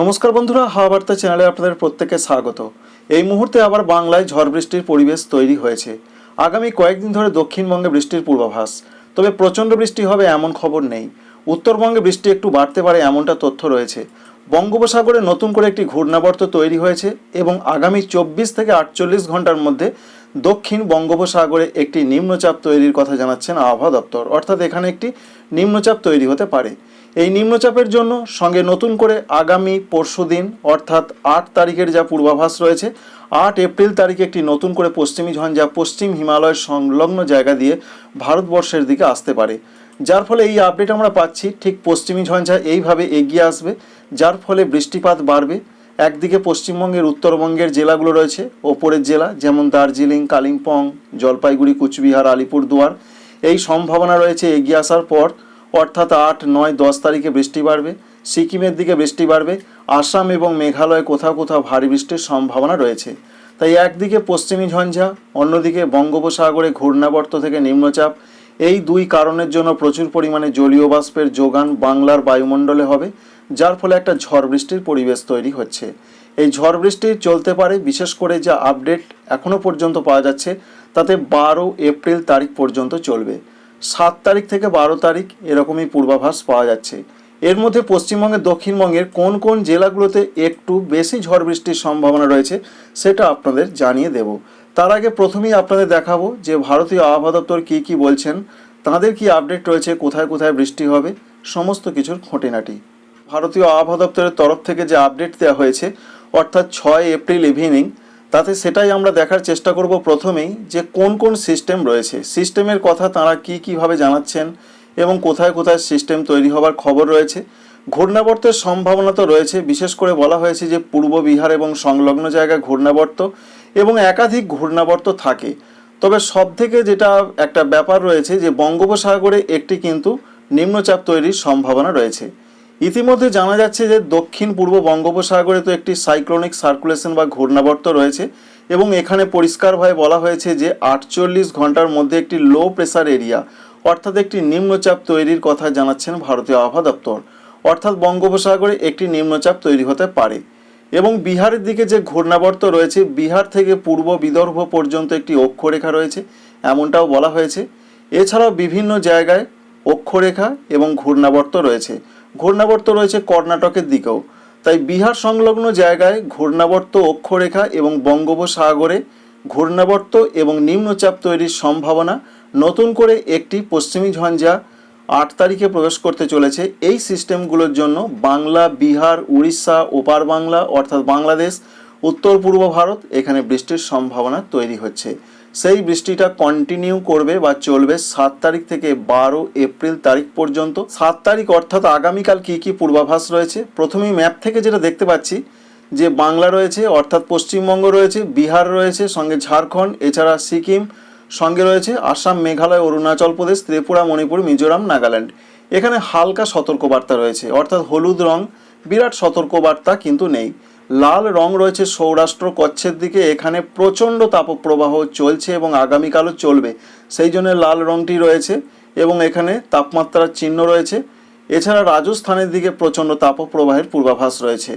নমস্কার বন্ধুরা, হাওয়া বার্তা চ্যানেলে আপনাদের প্রত্যেককে স্বাগত। এই মুহূর্তে আবার বাংলায় ঝড় বৃষ্টির পরিবেশ তৈরি হয়েছে। আগামী কয়েকদিন ধরে দক্ষিণবঙ্গে বৃষ্টির পূর্বাভাস। তবে প্রচণ্ড বৃষ্টি হবে এমন খবর নেই। উত্তরবঙ্গে বৃষ্টি একটু বাড়তে পারে এমনটা তথ্য রয়েছে। বঙ্গোপসাগরে নতুন করে একটি ঘূর্ণাবর্ত তৈরি হয়েছে এবং আগামী চব্বিশ থেকে আটচল্লিশ ঘণ্টার মধ্যে দক্ষিণ বঙ্গোপসাগরে একটি নিম্নচাপ তৈরির কথা জানাচ্ছেন আবহাওয়া দপ্তর। অর্থাৎ এখানে একটি নিম্নচাপ তৈরি হতে পারে। এই নিম্নচাপের জন্য সঙ্গে নতুন করে আগামী পরশুদিন অর্থাৎ আট তারিখের যা পূর্বাভাস রয়েছে, আট এপ্রিল তারিখে একটি নতুন করে পশ্চিমী ঝঞ্ঝা, পশ্চিম হিমালয়ের সংলগ্ন জায়গা দিয়ে ভারতবর্ষের দিকে আসতে পারে। যার ফলে এই আপডেট আমরা পাচ্ছি, ঠিক পশ্চিমী ঝঞ্ঝা এইভাবে এগিয়ে আসবে, যার ফলে বৃষ্টিপাত বাড়বে। একদিকে পশ্চিমবঙ্গের উত্তরবঙ্গের জেলাগুলো রয়েছে, ওপরের জেলা যেমন দার্জিলিং, কালিম্পং, জলপাইগুড়ি, কুচবিহার, আলিপুরদুয়ার। এই সম্ভাবনা রয়েছে এগিয়ে আসার পর অর্থাৎ আট, নয়, দশ তারিখে বৃষ্টি বাড়বে। সিকিমের দিকে বৃষ্টি বাড়বে। আসাম এবং মেঘালয়ে কোথাও কোথাও ভারী বৃষ্টির সম্ভাবনা রয়েছে। তাই একদিকে পশ্চিমী ঝঞ্ঝা, অন্যদিকে বঙ্গোপসাগরে ঘূর্ণাবর্ত থেকে নিম্নচাপ। এই দুই কারণের জন্য প্রচুর পরিমাণে জলীয় বাষ্পের যোগান বাংলার বায়ুমণ্ডলে হবে, যার ফলে একটা ঝড় বৃষ্টির পরিবেশ তৈরি হচ্ছে। এই ঝড় বৃষ্টি চলতে পারে, বিশেষ করে যা আপডেট এখনও পর্যন্ত পাওয়া যাচ্ছে, তাতে বারো এপ্রিল তারিখ পর্যন্ত চলবে। সাত তারিখ থেকে বারো তারিখ এরকমই পূর্বাভাস পাওয়া যাচ্ছে। এর মধ্যে পশ্চিমবঙ্গের দক্ষিণবঙ্গের কোন কোন জেলাগুলোতে একটু বেশি ঝড় বৃষ্টির সম্ভাবনা রয়েছে সেটা আপনাদের জানিয়ে দেব। তার আগে প্রথমেই আপনাদের দেখাবো যে ভারতীয় আবহাওয়া দপ্তর কী কী বলছেন, তাদের কি আপডেট রয়েছে, কোথায় কোথায় বৃষ্টি হবে, সমস্ত কিছুর খুঁটিনাটি। ভারতীয় আবহাওয়া দপ্তরের তরফ থেকে যে আপডেট দেওয়া হয়েছে, অর্থাৎ ছয় এপ্রিল ইভিনিং তাতে সেটাই আমরা দেখার চেষ্টা করব প্রথমেই যে কোন কোন সিস্টেম রয়েছে। সিস্টেমের কথা তারা কি কীভাবে জানাচ্ছেন এবং কোথায় কোথায় সিস্টেম তৈরি হবার খবর রয়েছে। ঘূর্ণাবর্তের সম্ভাবনা তো রয়েছে, বিশেষ করে বলা হয়েছে যে পূর্ব বিহার এবং সংলগ্ন জায়গায় ঘূর্ণাবর্ত এবং একাধিক ঘূর্ণাবর্ত থাকে। তবে সব থেকে যেটা একটা ব্যাপার রয়েছে যে বঙ্গোপসাগরে একটি কিন্তু নিম্নচাপ তৈরির সম্ভাবনা রয়েছে। ইতিমধ্যে জানা যাচ্ছে যে দক্ষিণ পূর্ব বঙ্গোপসাগরে তো একটি সাইক্লোনিক সার্কুলেশন বা ঘূর্ণাবর্ত রয়েছে এবং এখানে পরিষ্কারভাবে বলা হয়েছে যে আটচল্লিশ ঘণ্টার মধ্যে একটি লো প্রেসার এরিয়া অর্থাৎ একটি নিম্নচাপ তৈরির কথা জানাচ্ছেন ভারতীয় আবহাওয়া দপ্তর। অর্থাৎ বঙ্গোপসাগরে একটি নিম্নচাপ তৈরি হতে পারে। এবং বিহারের দিকে যে ঘূর্ণাবর্ত রয়েছে, বিহার থেকে পূর্ব বিদর্ভ পর্যন্ত একটি অক্ষরেখা রয়েছে, এমনটাও বলা হয়েছে। এছাড়াও বিভিন্ন জায়গায় অক্ষরেখা এবং ঘূর্ণাবর্ত রয়েছে। ঘূর্ণাবর্ত রয়েছে কর্ণাটকের দিকেও। তাই বিহার সংলগ্ন জায়গায় ঘূর্ণাবর্ত অক্ষরেখা এবং বঙ্গোপসাগরে ঘূর্ণাবর্ত এবং নিম্নচাপ তৈরির সম্ভাবনা নতুন করে একটি পশ্চিমী ঝঞ্ঝা আট তারিখে প্রবেশ করতে চলেছে। এই সিস্টেমগুলোর জন্য বাংলা, বিহার, উড়িষ্যা, ওপার বাংলা অর্থাৎ বাংলাদেশ উত্তর পূর্ব ভারত এখানে বৃষ্টির সম্ভাবনা তৈরি হচ্ছে। সেই বৃষ্টিটা কন্টিনিউ করবে বা চলবে সাত তারিখ থেকে বারো এপ্রিল তারিখ পর্যন্ত। সাত তারিখ অর্থাৎ আগামীকাল কী কী পূর্বাভাস রয়েছে? প্রথমেই ম্যাপ থেকে যেটা দেখতে পাচ্ছি, যে বাংলা রয়েছে, অর্থাৎ পশ্চিমবঙ্গ রয়েছে, বিহার রয়েছে, সঙ্গে ঝাড়খণ্ড, এছাড়া সিকিম, সঙ্গে রয়েছে আসাম, মেঘালয়, অরুণাচল প্রদেশ, ত্রিপুরা, মণিপুর, মিজোরাম, নাগাল্যান্ড। এখানে হালকা সতর্কবার্তা রয়েছে, অর্থাৎ হলুদ রং, বিরাট সতর্কবার্তা কিন্তু নেই। লাল রং রয়েছে সৌরাষ্ট্র কচ্ছের দিকে। এখানে প্রচণ্ড তাপপ্রবাহ চলছে এবং আগামীকালও চলবে। সেই জন্য লাল রংটি রয়েছে এবং এখানে তাপমাত্রার চিহ্ন রয়েছে। এছাড়া রাজস্থানের দিকে প্রচণ্ড তাপপ্রবাহের পূর্বাভাস রয়েছে।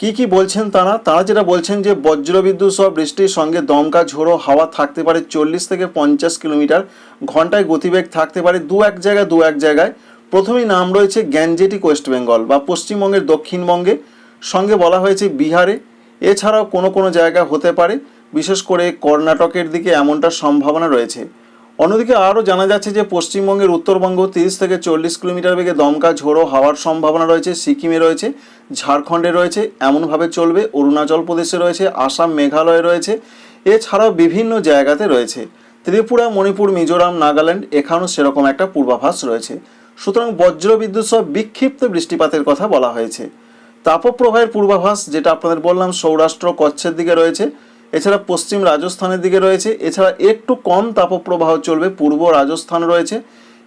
কি কি বলছেন তারা? তারা যেটা বলছেন যে বজ্রবিদ্যুৎ সহ বৃষ্টির সঙ্গে দমকা ঝোড়ো হাওয়া থাকতে পারে চল্লিশ থেকে পঞ্চাশ কিলোমিটার। ঘন্টায় গতিবেগ থাকতে পারে দু এক জায়গায় দু এক জায়গায়। প্রথমেই নাম রয়েছে গ্যাঞ্জেটিক ওয়েস্ট বেঙ্গল বা পশ্চিমবঙ্গের দক্ষিণবঙ্গে। সঙ্গে বলা হয়েছে বিহারে। এছাড়াও কোনো কোনো জায়গা হতে পারে, বিশেষ করে কর্ণাটকের দিকে এমনটা সম্ভাবনা রয়েছে। অন্যদিকে আরও জানা যাচ্ছে যে পশ্চিমবঙ্গের উত্তরবঙ্গ তিরিশ থেকে চল্লিশ কিলোমিটার বেগে দমকা ঝোড়ো হাওয়ার সম্ভাবনা রয়েছে, সিকিমে রয়েছে, ঝাড়খণ্ডে রয়েছে, এমনভাবে চলবে, অরুণাচল প্রদেশে রয়েছে, আসাম, মেঘালয় রয়েছে, এছাড়াও বিভিন্ন জায়গাতে রয়েছে। ত্রিপুরা, মণিপুর, মিজোরাম, নাগাল্যান্ড, এখানেও সেরকম একটা পূর্বাভাস রয়েছে। সুতরাং বজ্রবিদ্যুৎ সহ বিক্ষিপ্ত বৃষ্টিপাতের কথা বলা হয়েছে। তাপপ্রবাহের পূর্বাভাস, যেটা আপনাদের বললাম, সৌরাষ্ট্র কচ্ছের দিকে রয়েছে, এছাড়া পশ্চিম রাজস্থানের দিকে রয়েছে, এছাড়া একটু কম তাপপ্রবাহ চলবে, পূর্ব রাজস্থান রয়েছে,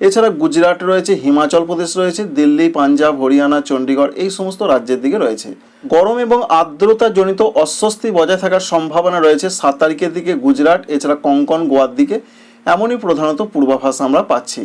এছাড়া গুজরাট রয়েছে, হিমাচল প্রদেশ রয়েছে, দিল্লি, পাঞ্জাব, হরিয়ানা, চণ্ডীগড়, এই সমস্ত রাজ্যের দিকে রয়েছে। গরম এবং আর্দ্রতা জনিত অস্বস্তি বজায় থাকার সম্ভাবনা রয়েছে সাত তারিখের দিকে গুজরাট, এছাড়া কঙ্কন গোয়ার দিকে, এমনই প্রধানত পূর্বাভাস আমরা পাচ্ছি।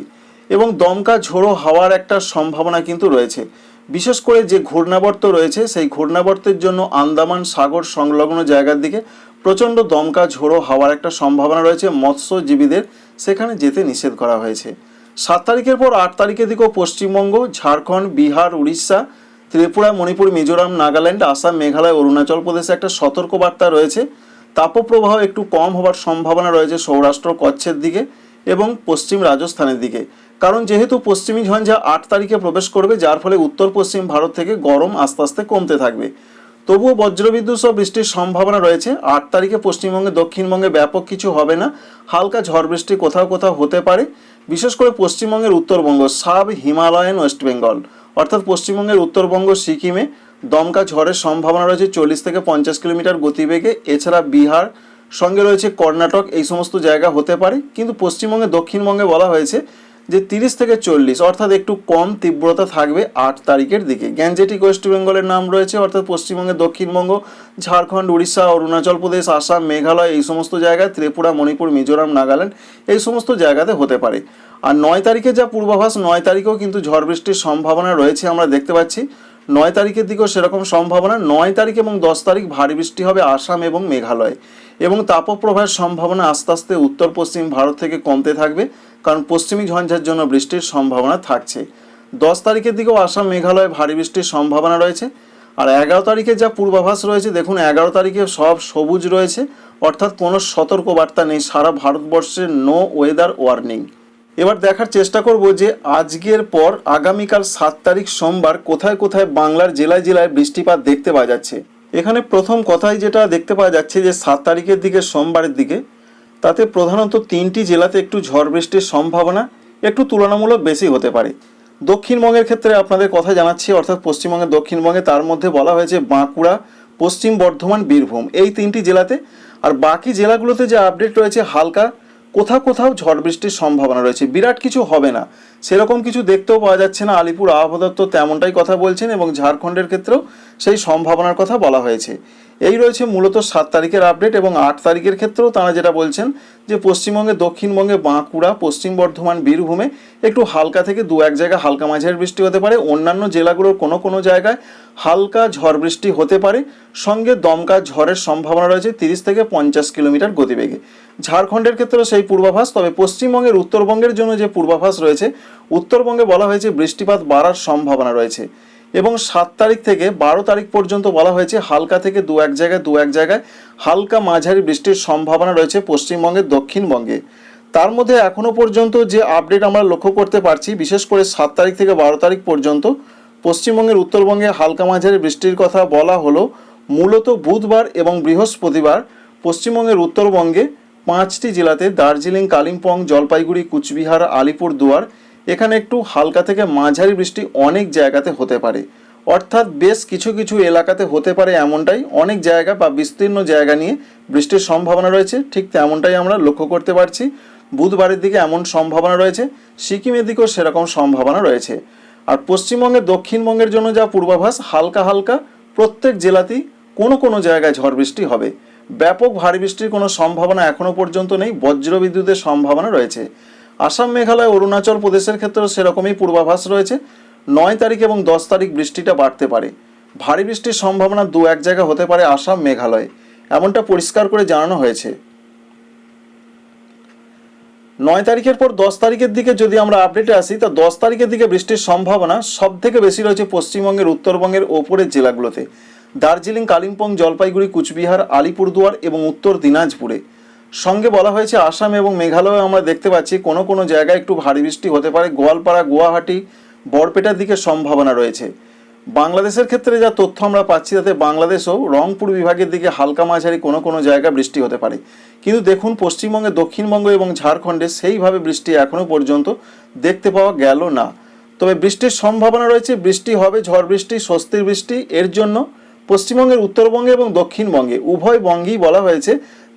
এবং দমকা ঝোড়ো হাওয়ার একটা সম্ভাবনা কিন্তু রয়েছে। বিশেষ করে যে ঘূর্ণাবর্ত রয়েছে, সেই ঘূর্ণাবর্তের জন্য আন্দামান সাগর সংলগ্ন জায়গার দিকে প্রচণ্ড দমকা ঝোড়ো হওয়ার একটা সম্ভাবনা রয়েছে মৎস্যজীবীদের। সেখানে যেতে নিষেধ করা হয়েছে। সাত তারিখের পর আট তারিখের দিকেও পশ্চিমবঙ্গ, ঝাড়খণ্ড, বিহার, উড়িষ্যা, ত্রিপুরা, মণিপুর, মিজোরাম, নাগাল্যান্ড, আসাম, মেঘালয়, অরুণাচল প্রদেশে একটা সতর্কবার্তা রয়েছে। তাপপ্রবাহ একটু কম হওয়ার সম্ভাবনা রয়েছে সৌরাষ্ট্র, কচ্ছের দিকে এবং পশ্চিম রাজস্থানের দিকে। কারণ যেহেতু পশ্চিমী ঝঞ্ঝা আট তারিখে প্রবেশ করবে, যার ফলে উত্তর পশ্চিম ভারত থেকে গরম আস্তে আস্তে কমতে থাকবে। তবুও বজ্রবিদ্যুৎ সহ বৃষ্টির সম্ভাবনা রয়েছে। আট তারিখে পশ্চিমবঙ্গে, দক্ষিণবঙ্গে ব্যাপক কিছু হবে না। হালকা ঝড় বৃষ্টি কোথাও কোথাও হতে পারে। বিশেষ করে পশ্চিমবঙ্গের Uttarbanga, sub Himalayan West Bengal, অর্থাৎ পশ্চিমবঙ্গের উত্তরবঙ্গ সিকিমে দমকা ঝড়ের সম্ভাবনা রয়েছে চল্লিশ থেকে পঞ্চাশ কিলোমিটার গতিবেগে। এছাড়া বিহার সঙ্গে রয়েছে কর্ণাটক, এই সমস্ত জায়গা হতে পারে। কিন্তু পশ্চিমবঙ্গে, দক্ষিণবঙ্গে বলা হয়েছে যে তিরিশ থেকে চল্লিশ, অর্থাৎ একটু কম তীব্রতা থাকবে আট তারিখের দিকে। গ্যাঞ্জেটিক ওয়েস্ট বেঙ্গলের নাম রয়েছে, অর্থাৎ পশ্চিমবঙ্গে দক্ষিণবঙ্গ, ঝাড়খণ্ড, উড়িষ্যা, অরুণাচল প্রদেশ, আসাম, মেঘালয়, এই সমস্ত জায়গায়, ত্রিপুরা, মণিপুর, মিজোরাম, নাগাল্যান্ড, এই সমস্ত জায়গাতে হতে পারে। আর নয় তারিখে যা পূর্বাভাস, নয় তারিখেও কিন্তু ঝড় বৃষ্টির সম্ভাবনা রয়েছে, আমরা দেখতে পাচ্ছি। নয় তারিখের দিকেও সেরকম সম্ভাবনা, নয় তারিখ এবং দশ তারিখ ভারী বৃষ্টি হবে আসাম এবং মেঘালয়। এবং তাপপ্রবাহের সম্ভাবনা আস্তে আস্তে উত্তর পশ্চিম ভারত থেকে কমতে থাকবে। কারণ পশ্চিমী ঝঞ্ঝার জন্য বৃষ্টির সম্ভাবনা থাকছে। দশ তারিখের দিকেও আসাম, মেঘালয়ে ভারী বৃষ্টির সম্ভাবনা রয়েছে। আর এগারো তারিখে যা পূর্বাভাস রয়েছে, দেখুন এগারো তারিখে সব সবুজ রয়েছে, অর্থাৎ কোনো সতর্কবার্তা নেই, সারা ভারতবর্ষের নো ওয়েদার ওয়ার্নিং এবার দেখার চেষ্টা করব যে আজকের পর আগামীকাল সাত তারিখ সোমবার কোথায় কোথায় বাংলার জেলায় জেলায় বৃষ্টিপাত দেখতে পাওয়া যাচ্ছে। এখানে প্রথম কথাই যেটা দেখতে পাওয়া যাচ্ছে যে সাত তারিখের দিকে, সোমবারের দিকে তাতে প্রধানত তিনটি জেলাতে একটু ঝড় বৃষ্টির সম্ভাবনা একটু তুলনামূলক বেশি হতে পারে। দক্ষিণবঙ্গের ক্ষেত্রে আপনাদের কথা জানাচ্ছি, অর্থাৎ পশ্চিমবঙ্গের দক্ষিণবঙ্গে তার মধ্যে বলা হয়েছে বাঁকুড়া, পশ্চিম বর্ধমান, বীরভূম এই তিনটি জেলাতে। আর বাকি জেলাগুলোতে যে আপডেট রয়েছে হালকা, কোথাও কোথাও ঝড় বৃষ্টির সম্ভাবনা রয়েছে। বিরাট কিছু হবে না। সেরকম কিছু দেখতেও পাওয়া যাচ্ছে না আলিপুর আবহাওয়া দপ্তর তেমনটাই কথা বলছেন এবং ঝাড়খণ্ডের ক্ষেত্রেও সেই সম্ভাবনার কথা বলা হয়েছে। এই রয়েছে মূলত সাত তারিখের আপডেট এবং আট তারিখের ক্ষেত্রেও তারা যেটা বলছেন যে পশ্চিমবঙ্গে, দক্ষিণবঙ্গে বাঁকুড়া, পশ্চিম বর্ধমান, বীরভূমে একটু হালকা থেকে দু এক জায়গায় হালকা মাঝারি বৃষ্টি হতে পারে। অন্যান্য জেলাগুলোর কোনো কোনো জায়গায় হালকা ঝড় বৃষ্টি হতে পারে। সঙ্গে দমকা ঝড়ের সম্ভাবনা রয়েছে তিরিশ থেকে পঞ্চাশ কিলোমিটার গতিবেগে। ঝাড়খণ্ডের ক্ষেত্রেও সেই পূর্বাভাস, তবে পশ্চিমবঙ্গের উত্তরবঙ্গের জন্য যে পূর্বাভাস রয়েছে উত্তরবঙ্গে বলা হয়েছে বৃষ্টিপাত বাড়ার সম্ভাবনা রয়েছে এবং সাত তারিখ থেকে বারো তারিখ পর্যন্ত বলা হয়েছে হালকা থেকে দু এক জায়গায়, দু এক জায়গায় হালকা মাঝারি বৃষ্টির সম্ভাবনা রয়েছে পশ্চিমবঙ্গের দক্ষিণবঙ্গে। তার মধ্যে এখনও পর্যন্ত যে আপডেট আমরা লক্ষ্য করতে পারছি, বিশেষ করে সাত তারিখ থেকে বারো তারিখ পর্যন্ত, পশ্চিমবঙ্গের উত্তরবঙ্গে হালকা মাঝারি বৃষ্টির কথা বলা হলো মূলত বুধবার এবং বৃহস্পতিবার। পশ্চিমবঙ্গের উত্তরবঙ্গে পাঁচটি জেলাতে দার্জিলিং, কালিম্পং, জলপাইগুড়ি, কুচবিহার আলিপুর দুয়ার এখানে একটু হালকা থেকে মাঝারি বৃষ্টি অনেক জায়গাতে হতে পারে। অর্থাৎ বেশ কিছু কিছু এলাকাতে হতে পারে এমনটাই। অনেক জায়গা বা বিস্তীর্ণ জায়গা নিয়ে বৃষ্টির সম্ভাবনা রয়েছে। ঠিক তেমনটাই আমরা লক্ষ্য করতে পারছি। বুধবারের দিকে এমন সম্ভাবনা রয়েছে। সিকিমের দিকেও সেরকম সম্ভাবনা রয়েছে। আর পশ্চিমবঙ্গের দক্ষিণবঙ্গের জন্য যা পূর্বাভাস, হালকা হালকা প্রত্যেক জেলাতেই কোনো কোনো জায়গায় ঝড় বৃষ্টি হবে। ব্যাপক ভারী বৃষ্টির কোনো সম্ভাবনা এখনও পর্যন্ত নেই। বজ্রবিদ্যুতের সম্ভাবনা রয়েছে। আসাম মেঘালয় অরুণাচল প্রদেশের ক্ষেত্রেও সেরকমই পূর্বাভাস রয়েছে। নয় তারিখ এবং দশ তারিখ বৃষ্টিটা বাড়তে পারে। ভারী বৃষ্টির সম্ভাবনা দু এক জায়গা হতে পারে আসাম মেঘালয়। এমনটা পরিষ্কার করে জানানো হয়েছে। নয় তারিখের পর দশ তারিখের দিকে যদি আমরা আপডেটে আসি, তা দশ তারিখের দিকে বৃষ্টির সম্ভাবনা সব থেকে বেশি রয়েছে পশ্চিমবঙ্গের, উত্তরবঙ্গের ওপরের জেলাগুলোতে। দার্জিলিং, কালিম্পং, জলপাইগুড়ি, কুচবিহার, আলিপুরদুয়ার এবং উত্তর দিনাজপুরে। সঙ্গে বলা হয়েছে, আসাম এবং মেঘালয়ে আমরা দেখতে পাচ্ছি কোনো কোনো জায়গায় একটু ভারী বৃষ্টি হতে পারে। গোয়ালপাড়া, গুয়াহাটি, বরপেটার দিকে সম্ভাবনা রয়েছে। বাংলাদেশের ক্ষেত্রে যা তথ্য আমরা পাচ্ছি, তাতে বাংলাদেশও রংপুর বিভাগের দিকে হালকা মাঝারি কোনো কোনো জায়গায় বৃষ্টি হতে পারে। কিন্তু দেখুন, পশ্চিমবঙ্গে, দক্ষিণবঙ্গ এবং ঝাড়খণ্ডে সেইভাবে বৃষ্টি এখনও পর্যন্ত দেখতে পাওয়া গেল না। তবে বৃষ্টির সম্ভাবনা রয়েছে, বৃষ্টি হবে, ঝড় বৃষ্টি, স্বস্তির বৃষ্টি। এর জন্য পশ্চিমবঙ্গের উত্তরবঙ্গে এবং দক্ষিণবঙ্গে উভয় বঙ্গেই বলা হয়েছে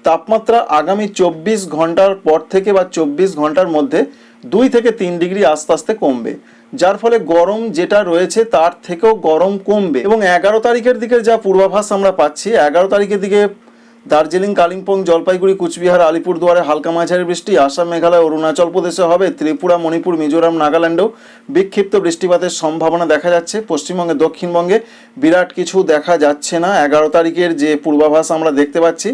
তাপমাত্রা আগামী চব্বিশ ঘণ্টার পর থেকে বা চব্বিশ ঘণ্টার মধ্যে দুই থেকে তিন ডিগ্রি আস্তে আস্তে কমবে, যার ফলে গরম যেটা রয়েছে তার থেকেও গরম কমবে। এবং এগারো তারিখের দিকে যা পূর্বাভাস আমরা পাচ্ছি, এগারো তারিখের দিকে দার্জিলিং, কালিম্পং, জলপাইগুড়ি, কুচবিহার, আলিপুরদুয়ারে হালকা মাঝারি বৃষ্টি, আসাম, মেঘালয়, অরুণাচল প্রদেশে হবে, ত্রিপুরা, মণিপুর, মিজোরাম, নাগাল্যান্ডেও বিক্ষিপ্ত বৃষ্টিপাতের সম্ভাবনা দেখা যাচ্ছে। পশ্চিমবঙ্গে, দক্ষিণবঙ্গে বিরাট কিছু দেখা যাচ্ছে না। এগারো তারিখের যে পূর্বাভাস আমরা দেখতে পাচ্ছি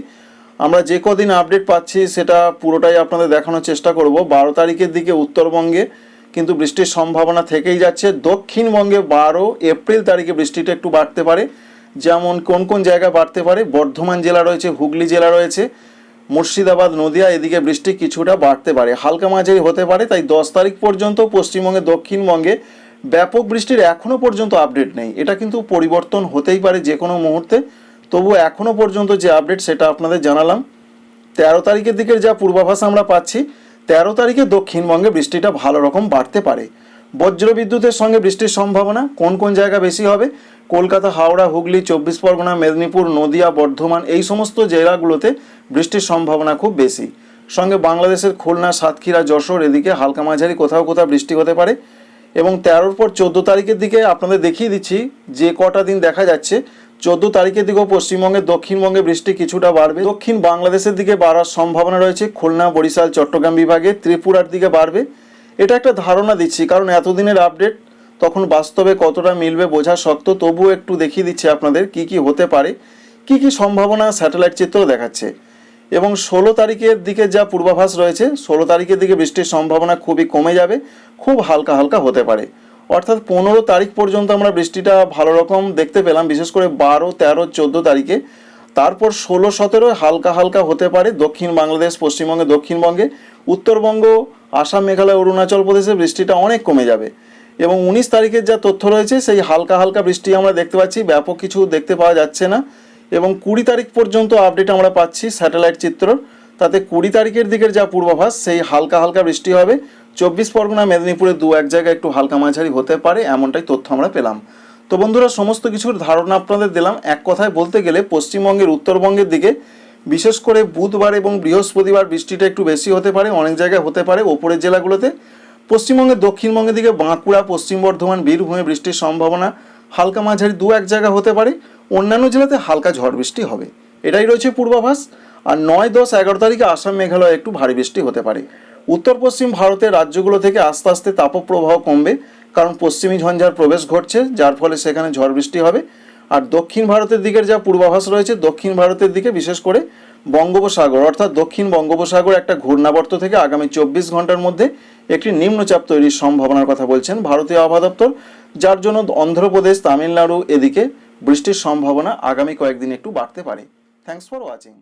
আমরা যে কদিন আপডেট পাচ্ছি সেটা পুরোটাই আপনাদের দেখানোর চেষ্টা করব। বারো তারিখের দিকে উত্তরবঙ্গে কিন্তু বৃষ্টির সম্ভাবনা থেকেই যাচ্ছে। দক্ষিণবঙ্গে বারো এপ্রিল তারিখে বৃষ্টিটা একটু বাড়তে পারে। যেমন কোন কোন জায়গায় বাড়তে পারে? বর্ধমান জেলা রয়েছে, হুগলি জেলা রয়েছে, মুর্শিদাবাদ, নদিয়া, এদিকে বৃষ্টি কিছুটা বাড়তে পারে। হালকা মাঝারি হতে পারে, তাই দশ তারিখ পর্যন্ত পশ্চিমবঙ্গে, দক্ষিণবঙ্গে ব্যাপক বৃষ্টির এখনও পর্যন্ত আপডেট নেই। এটা কিন্তু পরিবর্তন হতেই পারে যে কোনো মুহূর্তে। তবু এখনও পর্যন্ত যে আপডেট সেটা আপনাদের জানালাম। তেরো তারিখের দিকের যা পূর্বাভাস আমরা পাচ্ছি, তেরো তারিখে দক্ষিণবঙ্গে বৃষ্টিটা ভালো রকম বাড়তে পারে। বজ্র বিদ্যুতের সঙ্গে বৃষ্টির সম্ভাবনা কোন কোন জায়গা বেশি হবে? কলকাতা, হাওড়া, হুগলি, চব্বিশ পরগনা, মেদিনীপুর, নদিয়া, বর্ধমান এই সমস্ত জেলাগুলোতে বৃষ্টির সম্ভাবনা খুব বেশি। সঙ্গে বাংলাদেশের খুলনা, সাতক্ষীরা, যশোর এদিকে হালকা মাঝারি কোথাও কোথাও বৃষ্টি হতে পারে। এবং তেরোর পর চোদ্দ তারিখের দিকে আপনাদের দেখিয়ে দিচ্ছি, যে কটা দিন দেখা যাচ্ছে চোদ্দ তারিখের দিকেও পশ্চিমবঙ্গে, দক্ষিণবঙ্গে বৃষ্টি কিছুটা বাড়বে। দক্ষিণ বাংলাদেশের দিকে বাড়ার সম্ভাবনা রয়েছে। খুলনা, বরিশাল, চট্টগ্রাম বিভাগে ত্রিপুরার দিকে বাড়বে। এটা একটা ধারণা দিচ্ছি, কারণ এতদিনের আপডেট তখন বাস্তবে কতটা মিলবে বোঝা শক্ত। তবুও একটু দেখিয়ে দিচ্ছি আপনাদের কি কি হতে পারে, কি কি সম্ভাবনা স্যাটেলাইট চিত্র দেখাচ্ছে। এবং ষোলো তারিখের দিকে যা পূর্বাভাস রয়েছে, ষোলো তারিখের দিকে বৃষ্টির সম্ভাবনা খুবই কমে যাবে, খুব হালকা হালকা হতে পারে। অর্থাৎ পনেরো তারিখ পর্যন্ত আমরা বৃষ্টিটা ভালো রকম দেখতে পেলাম, বিশেষ করে বারো, তেরো, চোদ্দ তারিখে। তারপর ষোলো, সতেরো হালকা হালকা হতে পারে দক্ষিণ বাংলাদেশ, পশ্চিমবঙ্গে, দক্ষিণবঙ্গে। উত্তরবঙ্গ, আসাম, মেঘালয়, অরুণাচল প্রদেশে বৃষ্টিটা অনেক কমে যাবে। এবং উনিশ তারিখের যা তথ্য রয়েছে, সেই হালকা হালকা বৃষ্টি আমরা দেখতে পাচ্ছি, ব্যাপক কিছু দেখতে পাওয়া যাচ্ছে না। এবং কুড়ি তারিখ পর্যন্ত আপডেট আমরা পাচ্ছি স্যাটেলাইট চিত্র। তাতে কুড়ি তারিখের দিকের যা পূর্বাভাস, সেই হালকা হালকা বৃষ্টি হবে। চব্বিশ পরগনা, মেদিনীপুরে দু এক জায়গায় একটু হালকা মাঝারি হতে পারে, এমনটাই তথ্য আমরা পেলাম। তো বন্ধুরা, সমস্ত কিছুর ধারণা আপনাদের দিলাম। এক কথায় বলতে গেলে, পশ্চিমবঙ্গের উত্তরবঙ্গের দিকে, বিশেষ করে বুধবার এবং বৃহস্পতিবার বৃষ্টিটা একটু বেশি হতে পারে, অনেক জায়গায় হতে পারে ওপরের জেলাগুলোতে। পশ্চিমবঙ্গের দক্ষিণবঙ্গের দিকে বাঁকুড়া, পশ্চিম বর্ধমান, বীরভূমে বৃষ্টির সম্ভাবনা হালকা মাঝারি দু এক জায়গা হতে পারে। অন্যান্য জেলাতে হালকা ঝড় বৃষ্টি হবে। এটাই রয়েছে পূর্বাভাস। আর নয় দশ এগারো তারিখে আসাম মেঘালয় একটু ভারী বৃষ্টি হতে পারে। উত্তর পশ্চিম ভারতের রাজ্যগুলো থেকে আস্তে আস্তে তাপপ্রবাহ কমবে, কারণ পশ্চিমী ঝঞ্ঝার প্রবেশ ঘটছে, যার ফলে সেখানে ঝড় বৃষ্টি হবে। আর দক্ষিণ ভারতের দিকের যা পূর্বাভাস রয়েছে, দক্ষিণ ভারতের দিকে বিশেষ করে বঙ্গোপসাগর, অর্থাৎ দক্ষিণ বঙ্গোপসাগর একটা ঘূর্ণাবর্ত থেকে আগামী চব্বিশ ঘণ্টার মধ্যে একটি নিম্নচাপ তৈরির সম্ভাবনার কথা বলছেন ভারতীয় আবহাওয়া দপ্তর, যার জন্য অন্ধ্রপ্রদেশ, তামিলনাড়ু এদিকে বৃষ্টির সম্ভাবনা আগামী কয়েকদিন একটু বাড়তে পারে। Thanks for watching